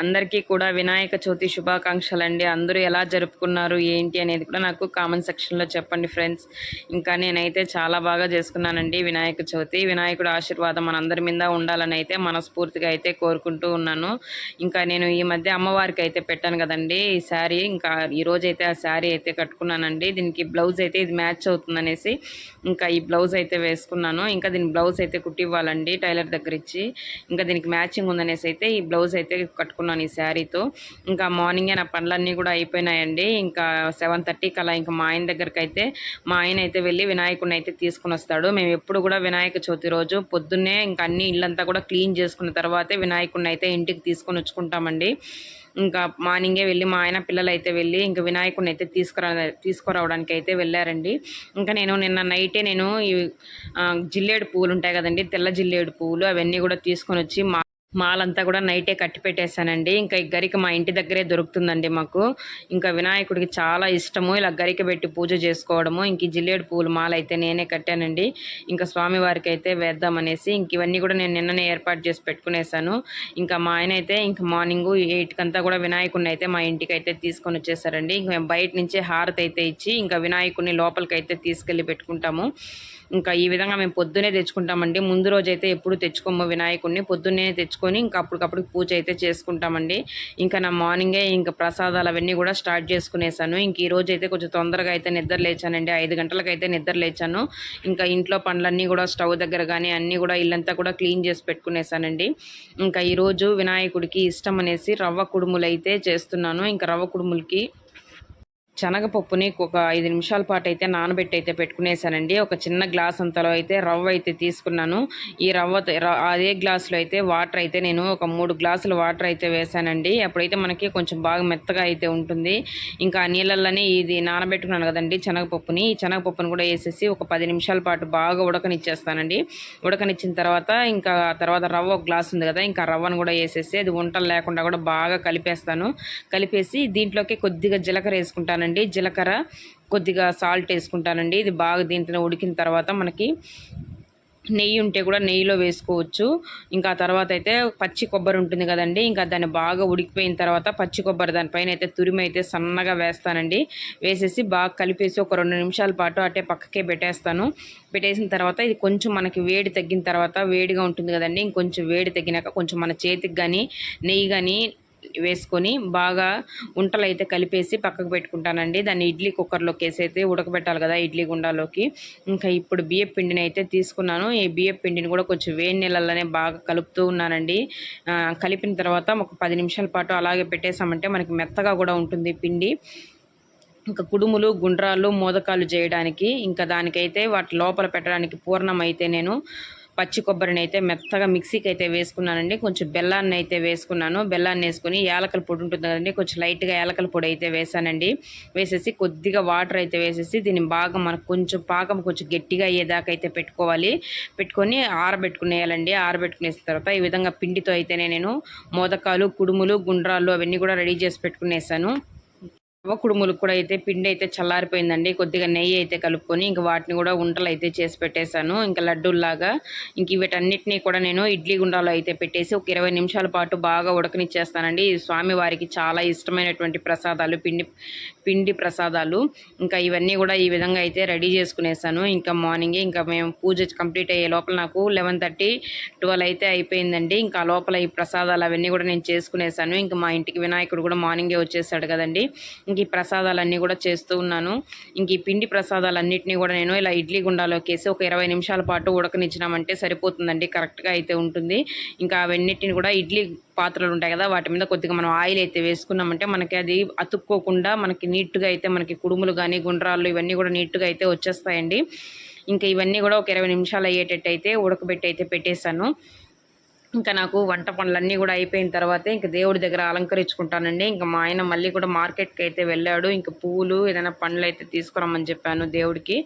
అందరికీ కూడా వినాయక చవితి శుభాకాంక్షలు అండి అందరూ ఎలా జరుపుకున్నారు ఏంటి అనేది కూడా నాకు కామెంట్ సెక్షన్లో చెప్పండి ఫ్రెండ్స్ ఇంకా నేనైతే చాలా బాగా చేసుకున్నానండి వినాయక చవితి. వినాయకుడు ఆశీర్వాదం మనందరి మీద ఉండాలని అయితే మనస్ఫూర్తిగా అయితే కోరుకుంటూ ఉన్నాను. ఇంకా నేను ఈ మధ్య అమ్మవారికి అయితే పెట్టాను కదండి ఈ శారీ. ఇంకా ఈరోజు అయితే ఆ శారీ అయితే కట్టుకున్నానండి. దీనికి బ్లౌజ్ అయితే ఇది మ్యాచ్ అవుతుందనేసి ఇంకా ఈ బ్లౌజ్ అయితే వేసుకున్నాను. ఇంకా దీని బ్లౌజ్ అయితే కుట్టివ్వాలండి టైలర్ దగ్గర ఇచ్చి ఇంకా దీనికి మ్యాచింగ్ ఉందనేసి అయితే ఈ బ్లౌజ్ అయితే కట్టుకున్నాను. ఈ శారీతో. ఇంకా మార్నింగే నా పనులన్నీ కూడా అయిపోయినాయండి. ఇంకా సెవెన్ థర్టీకి అలా ఇంకా మా ఆయన దగ్గరికి అయితే మా ఆయన అయితే వెళ్ళి వినాయకుడిని అయితే తీసుకుని వస్తాడు. మేము ఎప్పుడు కూడా వినాయక చవితి రోజు పొద్దున్నే ఇంకా అన్ని ఇల్లంతా కూడా క్లీన్ చేసుకున్న తర్వాతే వినాయకుడిని అయితే ఇంటికి తీసుకొని వచ్చుకుంటామండి. ఇంకా మార్నింగే వెళ్ళి మా ఆయన పిల్లలు అయితే వెళ్ళి ఇంకా వినాయకుడిని అయితే తీసుకురా తీసుకురావడానికి అయితే వెళ్ళారండి. ఇంకా నేను నిన్న నైటే నేను ఈ జిల్లేడు పువ్వులు ఉంటాయి కదండి తెల్ల జిల్లేడు పువ్వులు అవన్నీ కూడా తీసుకొని వచ్చి మా మాలంతా కూడా నైటే కట్టి పెట్టేశానండి. ఇంకా ఈ గరిక మా ఇంటి దగ్గరే దొరుకుతుందండి మాకు. ఇంకా వినాయకుడికి చాలా ఇష్టము. ఇలా గరిక పెట్టి పూజ చేసుకోవడము ఇంక జిల్లేడు పూలు మాల అయితే నేనే కట్టానండి. ఇంకా స్వామివారికి అయితే వేద్దామనేసి ఇంక ఇవన్నీ కూడా నేను నిన్ననే ఏర్పాటు చేసి పెట్టుకునేసాను ఇంకా మా ఆయన అయితే ఇంకా మార్నింగ్ ఎయిట్కి అంతా కూడా వినాయకుడిని అయితే మా ఇంటికి అయితే తీసుకొని వచ్చేసారండి ఇంక మేము బయట నుంచే హారతి అయితే ఇచ్చి ఇంకా వినాయకుడిని లోపలికి అయితే తీసుకెళ్ళి పెట్టుకుంటాము. ఇంకా ఈ విధంగా మేము పొద్దునే తెచ్చుకుంటామండి. ముందు రోజు అయితే ఎప్పుడు తెచ్చుకోము వినాయకుడిని. పొద్దున్నే తెచ్చు తెచ్చుకొని ఇంకా అప్పటికప్పుడు పూజ అయితే చేసుకుంటామండి. ఇంకా నా మార్నింగే ఇంకా ప్రసాదాలు అవన్నీ కూడా స్టార్ట్ చేసుకునేసాను. ఇంక ఈ రోజు అయితే కొంచెం తొందరగా అయితే నిద్ర లేచానండి. ఐదు గంటలకు అయితే నిద్ర లేచాను. ఇంకా ఇంట్లో పనులన్నీ కూడా స్టవ్ దగ్గర కానీ అన్నీ కూడా ఇల్లంతా కూడా క్లీన్ చేసి పెట్టుకునేసానండి. ఇంకా ఈరోజు వినాయకుడికి ఇష్టం అనేసి రవ్వ కుడుములు అయితే చేస్తున్నాను. ఇంకా రవ్వ కుడుములకి శనగపప్పుని ఒక ఐదు నిమిషాల పాటు అయితే నానబెట్టి అయితే పెట్టుకునేసానండి. ఒక చిన్న గ్లాస్ అంతలో అయితే రవ్వ అయితే తీసుకున్నాను. ఈ రవ్వ అదే గ్లాసులో అయితే వాటర్ అయితే నేను ఒక మూడు గ్లాసులు వాటర్ అయితే వేసానండి. అప్పుడైతే మనకి కొంచెం బాగా మెత్తగా అయితే ఉంటుంది. ఇంకా నీళ్ళల్లోనే ఇది నానబెట్టుకున్నాను కదండి శనగపప్పుని. ఈ శనగపప్పుని కూడా వేసేసి ఒక పది నిమిషాల పాటు బాగా ఉడకనిచ్చేస్తానండి. ఉడకనిచ్చిన తర్వాత ఇంకా తర్వాత రవ్వ ఒక గ్లాస్ ఉంది కదా ఇంకా రవ్వను కూడా వేసేసి అది వంటలు లేకుండా కూడా బాగా కలిపేస్తాను. కలిపేసి దీంట్లోకి కొద్దిగా జీలకర్ర వేసుకుంటాను వేసుకుంటానండి. జీలకర్ర కొద్దిగా సాల్ట్ వేసుకుంటానండి. ఇది బాగా దీంట్లో ఉడికిన తర్వాత మనకి నెయ్యి ఉంటే కూడా నెయ్యిలో వేసుకోవచ్చు. ఇంకా తర్వాత అయితే పచ్చి కొబ్బరి ఉంటుంది కదండి. ఇంకా దాన్ని బాగా ఉడికిపోయిన తర్వాత పచ్చి కొబ్బరి దానిపైన అయితే తురిమి అయితే సన్నగా వేస్తానండి. వేసేసి బాగా కలిపేసి ఒక రెండు నిమిషాల పాటు అటే పక్కకే పెట్టేస్తాను. పెట్టేసిన తర్వాత ఇది కొంచెం మనకి వేడి తగ్గిన తర్వాత వేడిగా ఉంటుంది కదండి. ఇంకొంచెం వేడి తగ్గినాక కొంచెం మన చేతికి కానీ నెయ్యి కానీ వేసుకొని బాగా ఉంటలు అయితే కలిపేసి పక్కకు పెట్టుకుంటానండి. దాన్ని ఇడ్లీ కుక్కర్లోకి వేసి అయితే ఉడకబెట్టాలి కదా ఇడ్లీ గుండాలోకి. ఇంకా ఇప్పుడు బియ్యం పిండిని అయితే తీసుకున్నాను. ఈ బియ్యం పిండిని కూడా కొంచెం వేడి నీళ్ళల్లోనే బాగా కలుపుతూ ఉన్నానండి. కలిపిన తర్వాత ఒక పది నిమిషాల పాటు అలాగే పెట్టేసామంటే మనకి మెత్తగా కూడా ఉంటుంది పిండి. ఇంకా కుడుములు గుండ్రాలు మోదకాలు చేయడానికి ఇంకా దానికైతే వాటి లోపల పెట్టడానికి పూర్ణం అయితే నేను పచ్చి కొబ్బరిని అయితే మెత్తగా మిక్సీకి అయితే వేసుకున్నానండి. కొంచెం బెల్లాన్ని అయితే వేసుకున్నాను. బెల్లాన్ని వేసుకుని యాలకల పొడి ఉంటుంది కదండి కొంచెం లైట్గా యాలకల పొడి అయితే వేసానండి. వేసేసి కొద్దిగా వాటర్ అయితే వేసేసి దీన్ని బాగా మనకు కొంచెం పాకం కొంచెం గట్టిగా అయ్యేదాకా అయితే పెట్టుకోవాలి. పెట్టుకొని ఆరబెట్టుకునేయాలండి. ఆరబెట్టుకునేసిన తర్వాత ఈ విధంగా పిండితో అయితేనే నేను మోదకాలు కుడుములు గుండ్రాలు అవన్నీ కూడా రెడీ చేసి పెట్టుకునేసాను. కుడుములకు కూడా అయితే పిండి అయితే చల్లారిపోయిందండి. కొద్దిగా నెయ్యి అయితే కలుపుకొని ఇంక వాటిని కూడా ఉండలు అయితే చేసి పెట్టేశాను. ఇంకా లడ్డూల్లాగా ఇంక వీటన్నిటినీ కూడా నేను ఇడ్లీ గుండాలో అయితే పెట్టేసి ఒక ఇరవై నిమిషాల పాటు బాగా ఉడకనిచ్చేస్తానండి. స్వామివారికి చాలా ఇష్టమైనటువంటి ప్రసాదాలు పిండి పిండి ప్రసాదాలు. ఇంకా ఇవన్నీ కూడా ఈ విధంగా అయితే రెడీ చేసుకునేసాను ఇంకా మార్నింగే ఇంకా మేము పూజ కంప్లీట్ అయ్యే లోపల నాకు లెవెన్ థర్టీ ట్వెల్వ్ అయితే అయిపోయిందండి. ఇంకా లోపల ఈ ప్రసాదాలు అవన్నీ కూడా నేను చేసుకునేసాను ఇంకా మా ఇంటికి వినాయకుడు కూడా మార్నింగే వచ్చేసాడు కదండి. ఇంక ఈ ప్రసాదాలన్నీ కూడా చేస్తూ ఉన్నాను. ఇంక ఈ పిండి ప్రసాదాలన్నింటినీ కూడా నేను ఇలా ఇడ్లీ గుండాలోకి వేసి ఒక ఇరవై నిమిషాల పాటు ఉడకనిచ్చినామంటే సరిపోతుందండి. కరెక్ట్గా అయితే ఉంటుంది. ఇంకా అవన్నిటిని కూడా ఇడ్లీ పాత్రలు ఉంటాయి కదా వాటి మీద కొద్దిగా మనం ఆయిల్ అయితే వేసుకున్నామంటే మనకి అది అతుక్కోకుండా మనకి నీట్గా అయితే మనకి కుడుములు కానీ గుండ్రాళ్ళు ఇవన్నీ కూడా నీట్గా అయితే వచ్చేస్తాయండి. ఇంకా ఇవన్నీ కూడా ఒక ఇరవై నిమిషాలు అయ్యేటట్టు అయితే ఉడకబెట్టి అయితే పెట్టేశాను. ఇంకా నాకు వంట పనులన్నీ కూడా అయిపోయిన తర్వాతే ఇంకా దేవుడి దగ్గర అలంకరించుకుంటానండి. ఇంకా మా ఆయన మళ్ళీ కూడా మార్కెట్కి అయితే వెళ్ళాడు. ఇంకా పూలు ఏదైనా పండ్లు అయితే తీసుకురమ్మని చెప్పాను దేవుడికి.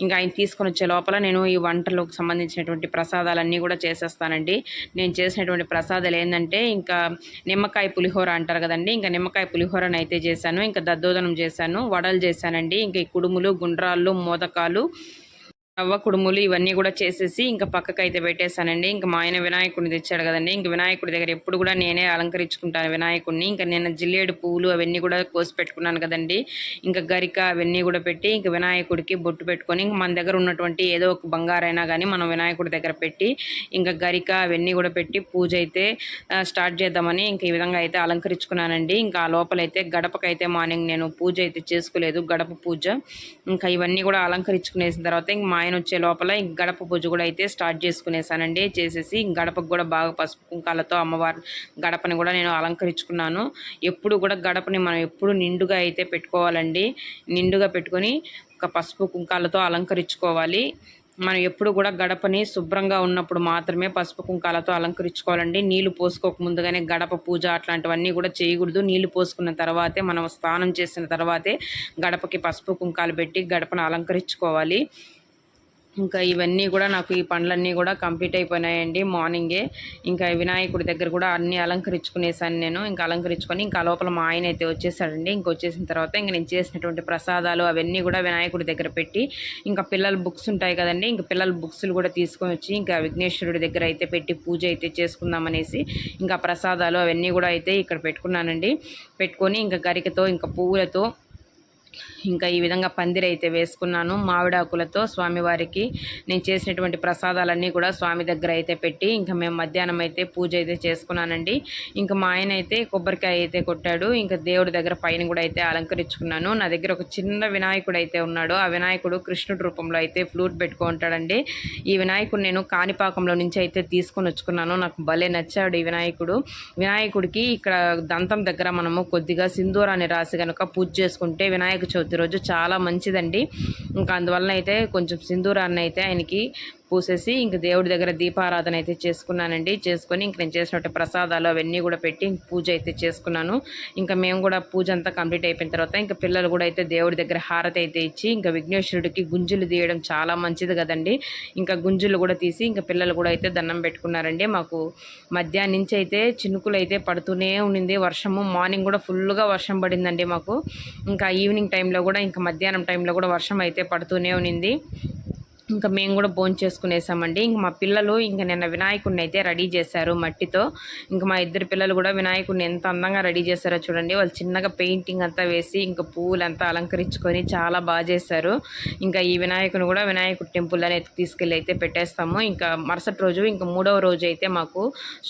ఇంకా ఆయన తీసుకొని వచ్చే లోపల నేను ఈ వంటలకు సంబంధించినటువంటి ప్రసాదాలన్నీ కూడా చేసేస్తానండి. నేను చేసినటువంటి ప్రసాదాలు ఏంటంటే ఇంకా నిమ్మకాయ పులిహోర అంటారు కదండి. ఇంకా నిమ్మకాయ పులిహోరను అయితే చేశాను. ఇంకా దద్దోదనం చేశాను. వడలు చేశానండి. ఇంకా ఈ కుడుములు గుండ్రాళ్ళు మోదకాలు రవ్వ కుడుములు ఇవన్నీ కూడా చేసేసి ఇంకా పక్కకు అయితే పెట్టేశానండి. ఇంకా మా ఆయన వినాయకుడిని తెచ్చాడు కదండి. ఇంకా వినాయకుడి దగ్గర ఎప్పుడు కూడా నేనే అలంకరించుకుంటాను వినాయకుడిని. ఇంకా నేను జిల్లేడు పువ్వులు అవన్నీ కూడా కోసి పెట్టుకున్నాను కదండి. ఇంకా గరిక అవన్నీ కూడా పెట్టి ఇంకా వినాయకుడికి బొట్టు పెట్టుకొని ఇంకా మన దగ్గర ఉన్నటువంటి ఏదో ఒక బంగారైనా కానీ మనం వినాయకుడి దగ్గర పెట్టి ఇంకా గరిక అవన్నీ కూడా పెట్టి పూజ అయితే స్టార్ట్ చేద్దామని ఇంకా ఈ విధంగా అయితే అలంకరించుకున్నానండి. ఇంకా ఆ లోపలైతే గడపకైతే మార్నింగ్ నేను పూజ అయితే చేసుకోలేదు. గడప పూజ. ఇంకా ఇవన్నీ కూడా అలంకరించుకునేసిన తర్వాత ఇంక మా ఆయన వచ్చే లోపల ఇంక గడప పూజ కూడా అయితే స్టార్ట్ చేసుకునేసానండి. చేసేసి గడపకు కూడా బాగా పసుపు కుంకాలతో అమ్మవారి గడపని కూడా నేను అలంకరించుకున్నాను. ఎప్పుడు కూడా గడపని మనం ఎప్పుడు నిండుగా అయితే పెట్టుకోవాలండి. నిండుగా పెట్టుకొని ఒక పసుపు కుంకాలతో అలంకరించుకోవాలి. మనం ఎప్పుడు కూడా గడపని శుభ్రంగా ఉన్నప్పుడు మాత్రమే పసుపు కుంకాలతో అలంకరించుకోవాలండి. నీళ్ళు పోసుకోక ముందుగానే గడప పూజ అట్లాంటివన్నీ కూడా చేయకూడదు. నీళ్ళు పోసుకున్న తర్వాతే మనం స్నానం చేసిన తర్వాతే గడపకి పసుపు కుంకాలు పెట్టి గడపను అలంకరించుకోవాలి. ఇంకా ఇవన్నీ కూడా నాకు ఈ పండ్లన్నీ కూడా కంప్లీట్ అయిపోయినాయండి మార్నింగే. ఇంకా వినాయకుడి దగ్గర కూడా అన్నీ అలంకరించుకునేసాను నేను. ఇంకా అలంకరించుకొని ఇంకా లోపల మా ఆయన అయితే వచ్చేసాడండి. ఇంక వచ్చేసిన తర్వాత ఇంక నేను చేసినటువంటి ప్రసాదాలు అవన్నీ కూడా వినాయకుడి దగ్గర పెట్టి ఇంకా పిల్లల బుక్స్ ఉంటాయి కదండి. ఇంకా పిల్లల బుక్స్లు కూడా తీసుకొని వచ్చి ఇంకా విఘ్నేశ్వరుడి దగ్గర అయితే పెట్టి పూజ అయితే చేసుకుందామనేసి ఇంకా ప్రసాదాలు అవన్నీ కూడా అయితే ఇక్కడ పెట్టుకున్నానండి. పెట్టుకొని ఇంకా గరికతో ఇంకా పువ్వులతో ఇంకా ఈ విధంగా పందిరి అయితే వేసుకున్నాను. మామిడాకులతో స్వామివారికి నేను చేసినటువంటి ప్రసాదాలన్నీ కూడా స్వామి దగ్గర అయితే పెట్టి ఇంకా మేము మధ్యాహ్నం అయితే పూజ అయితే చేసుకున్నానండి. ఇంకా మా ఆయన అయితే కొబ్బరికాయ అయితే కొట్టాడు. ఇంకా దేవుడి దగ్గర పైన కూడా అయితే అలంకరించుకున్నాను. నా దగ్గర ఒక చిన్న వినాయకుడు అయితే ఉన్నాడు. ఆ వినాయకుడు కృష్ణుడి రూపంలో అయితే ఫ్లూట్ పెట్టుకుంటాడండి ఈ వినాయకుడు నేను కాణిపాకంలో నుంచి అయితే తీసుకొని వచ్చుకున్నాను. నాకు భలే నచ్చాడు ఈ వినాయకుడు. వినాయకుడికి ఇక్కడ దంతం దగ్గర మనము కొద్దిగా సింధూరాన్ని రాసి కనుక పూజ చేసుకుంటే వినాయకుడు వినాయక చవితి రోజు చాలా మంచిదండి. ఇంకా అందువలన అయితే కొంచెం సింధూరాన్ని అయితే ఆయనకి పూసేసి ఇంక దేవుడి దగ్గర దీపారాధన అయితే చేసుకున్నానండి. చేసుకొని ఇంక నేను చేసినట్టు ప్రసాదాలు అవన్నీ కూడా పెట్టి పూజ అయితే చేసుకున్నాను. ఇంకా మేము కూడా పూజ అంతా కంప్లీట్ అయిపోయిన తర్వాత ఇంకా పిల్లలు కూడా అయితే దేవుడి దగ్గర హారతి అయితే ఇచ్చి ఇంకా విఘ్నేశ్వరుడికి గుంజులు తీయడం చాలా మంచిది కదండి. ఇంకా గుంజులు కూడా తీసి ఇంకా పిల్లలు కూడా అయితే దండం పెట్టుకున్నారండి. మాకు మధ్యాహ్నం నుంచి అయితే చినుకులు అయితే పడుతూనే ఉండింది వర్షము మార్నింగ్ కూడా ఫుల్గా వర్షం పడిందండి మాకు. ఇంకా ఈవినింగ్ టైంలో కూడా ఇంకా మధ్యాహ్నం టైంలో కూడా వర్షం అయితే పడుతూనే ఉన్నింది. ఇంకా మేము కూడా భోజనం చేసుకునేసామండి. ఇంక మా పిల్లలు ఇంకా నిన్న వినాయకుడిని అయితే రెడీ చేశారు మట్టితో. ఇంకా మా ఇద్దరు పిల్లలు కూడా వినాయకుడిని ఎంత అందంగా రెడీ చేశారో చూడండి. వాళ్ళు చిన్నగా పెయింటింగ్ అంతా వేసి ఇంకా పువ్వులంతా అలంకరించుకొని చాలా బాగా చేశారు. ఇంకా ఈ వినాయకుని కూడా వినాయకుడి టెంపుల్ అనేది తీసుకెళ్ళి అయితే పెట్టేస్తాము. ఇంకా మరుసటి రోజు ఇంకా మూడవ రోజు అయితే మాకు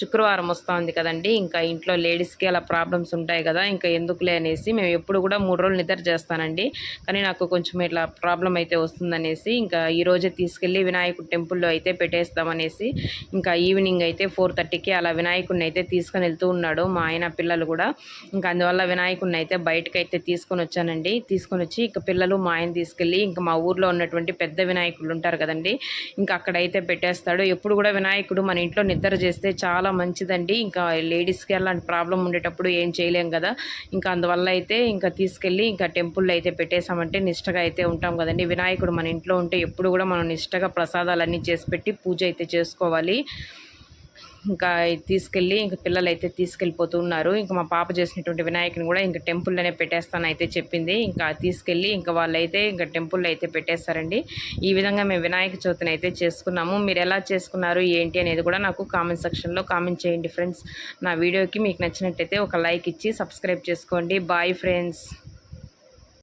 శుక్రవారం వస్తూ ఉంది కదండి. ఇంకా ఇంట్లో లేడీస్కి అలా ప్రాబ్లమ్స్ ఉంటాయి కదా ఇంకా ఎందుకులే అనేసి మేము ఎప్పుడు కూడా మూడు రోజులు నిద్ర చేస్తానండి. కానీ నాకు కొంచెం ఇట్లా ప్రాబ్లం అయితే వస్తుందనేసి ఇంకా ఈరోజు తీసుకెళ్ళి వినాయకుడు టెంపుల్లో అయితే పెట్టేస్తామనేసి ఇంకా ఈవినింగ్ అయితే ఫోర్ థర్టీకి అలా వినాయకుడిని అయితే తీసుకొని వెళ్తూ ఉన్నాడు మా ఆయన పిల్లలు కూడా. ఇంకా అందువల్ల వినాయకుడిని అయితే బయటకు అయితే తీసుకొని వచ్చానండి. తీసుకొని వచ్చి ఇంకా పిల్లలు మా ఆయన తీసుకెళ్ళి ఇంకా మా ఊర్లో ఉన్నటువంటి పెద్ద వినాయకుడు ఉంటారు కదండి ఇంకా అక్కడైతే పెట్టేస్తాడు. ఎప్పుడు కూడా వినాయకుడు మన ఇంట్లో నిద్ర చేస్తే చాలా మంచిదండి. ఇంకా లేడీస్కి అలాంటి ప్రాబ్లం ఉండేటప్పుడు ఏం చేయలేం కదా. ఇంకా అందువల్ల అయితే ఇంకా తీసుకెళ్ళి ఇంకా టెంపుల్లో అయితే పెట్టేసామంటే నిష్టగా అయితే ఉంటాం కదండి. వినాయకుడు మన ఇంట్లో ఉంటే ఎప్పుడు కూడా మనం నిష్టగా ప్రసాదాలన్నీ చేసి పెట్టి పూజ అయితే చేసుకోవాలి. ఇంకా తీసుకెళ్ళి ఇంక పిల్లలు అయితే తీసుకెళ్ళిపోతున్నారు ఇంకా మా పాప చేసినటువంటి వినాయకుని కూడా ఇంకా టెంపుల్లోనే పెట్టేస్తాను అయితే చెప్పింది. ఇంకా తీసుకెళ్ళి ఇంకా వాళ్ళైతే ఇంకా టెంపుల్లో అయితే పెట్టేస్తారండి. ఈ విధంగా మేము వినాయక చవితిని అయితే చేసుకున్నాము. మీరు ఎలా చేసుకున్నారు ఏంటి అనేది కూడా నాకు కామెంట్ సెక్షన్లో కామెంట్ చేయండి ఫ్రెండ్స్. నా వీడియోకి మీకు నచ్చినట్టయితే ఒక లైక్ ఇచ్చి సబ్స్క్రైబ్ చేసుకోండి. Bye friends.